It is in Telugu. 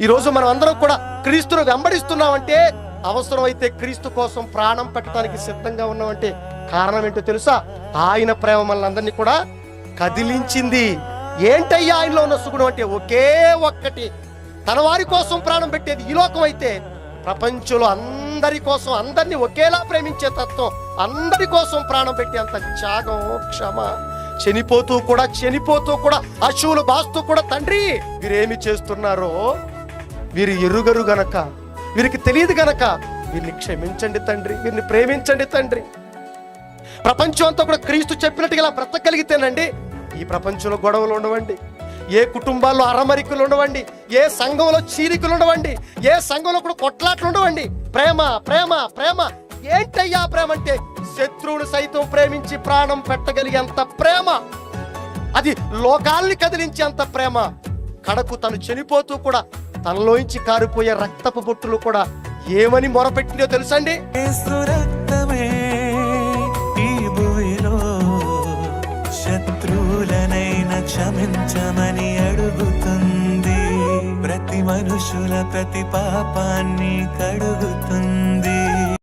ఈరోజు మనం అందరం కూడా క్రీస్తును వెంబడిస్తున్నామంటే అవసరమైతే క్రీస్తు కోసం ప్రాణం పెట్టడానికి సిద్ధంగా ఉన్నామంటే కారణం ఏంటో తెలుసా? ఆయన ప్రేమ మనల్ని అందరినీ కూడా కదిలించింది. ఏంటయ్యా ఆయనలో ఉన్న సుగుణం అంటే ఒకే ఒక్కటి. తన వారి కోసం ప్రాణం పెట్టేది ఈ లోకం అయితే ప్రపంచంలో అందరి కోసం అందరినీ ఒకేలా ప్రేమించే తత్వం అందరి కోసం ప్రాణం పెట్టే అంత త్యాగం క్షమ. చనిపోతూ కూడా చనిపోతూ కూడా అశువులు బాస్తూ కూడా తండ్రి వీరేమి చేస్తున్నారో వీరు ఎరుగరు గనక వీరికి తెలియదు గనక వీరిని క్షమించండి తండ్రి వీరిని ప్రేమించండి తండ్రి. ప్రపంచం అంతా కూడా క్రీస్తు చెప్పినట్టుగా ఇలా బ్రతకగలిగితేనండి ఈ ప్రపంచంలో గొడవలు ఉండవండి ఏ కుటుంబాల్లో అరమరికలు ఉండవండి ఏ సంఘంలో చీరికలు ఉండవండి ఏ సంఘంలో కూడా కొట్లాట్లు ఉండవండి. ప్రేమ ప్రేమ ప్రేమ. ఏంటయ్యా ప్రేమ అంటే శత్రువును సైతం ప్రేమించి ప్రాణం పెట్టగలిగేంత ప్రేమ. అది లోకాల్ని కదిలించేంత ప్రేమ. కడకు తను చనిపోతూ కూడా తనలోంచి కారిపోయే రక్తపు బొట్టులు కూడా ఏమని మొరపెట్టిందో తెలుసండి? రక్తమే శత్రువులనైన క్షమించమని అడుగుతుంది. ప్రతి మనుషుల ప్రతి పాపాన్ని కడుగుతుంది.